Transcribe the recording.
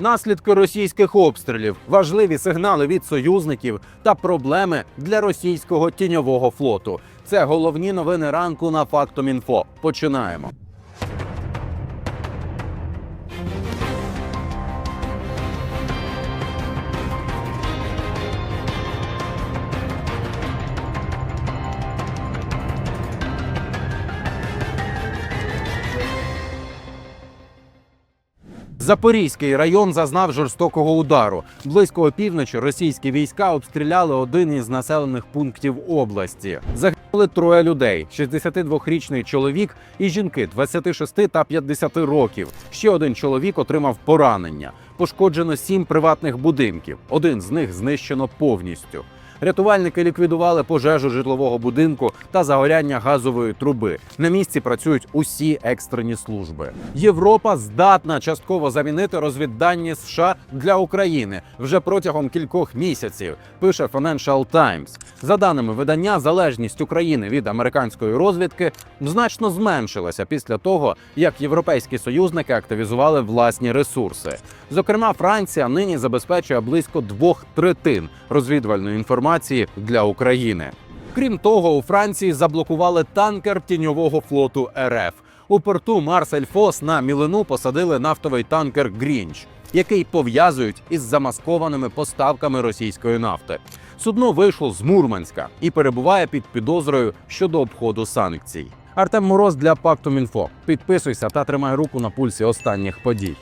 Наслідки російських обстрілів, важливі сигнали від союзників та проблеми для російського тіньового флоту. Це головні новини ранку на Фактом Інфо. Починаємо. Запорізький район зазнав жорстокого удару. Близько опівночі російські війська обстріляли один із населених пунктів області. Загинули троє людей: 62-річний чоловік і жінки 26 та 50 років. Ще один чоловік отримав поранення. Пошкоджено сім приватних будинків. Один з них знищено повністю. Рятувальники ліквідували пожежу житлового будинку та загоряння газової труби. На місці працюють усі екстрені служби. Європа здатна частково замінити розвіддані США для України вже протягом кількох місяців. Пише Financial Times. За даними видання, залежність України від американської розвідки значно зменшилася після того, як європейські союзники активізували власні ресурси. Зокрема, Франція нині забезпечує близько двох третин розвідувальної інформації для України. Крім того, у Франції заблокували танкер тіньового флоту РФ. У порту Марсель Фос на мілину посадили нафтовий танкер Грінч, який пов'язують із замаскованими поставками російської нафти. Судно вийшло з Мурманська і перебуває під підозрою щодо обходу санкцій. Артем Мороз для Пактум Інфо. Підписуйся та тримай руку на пульсі останніх подій.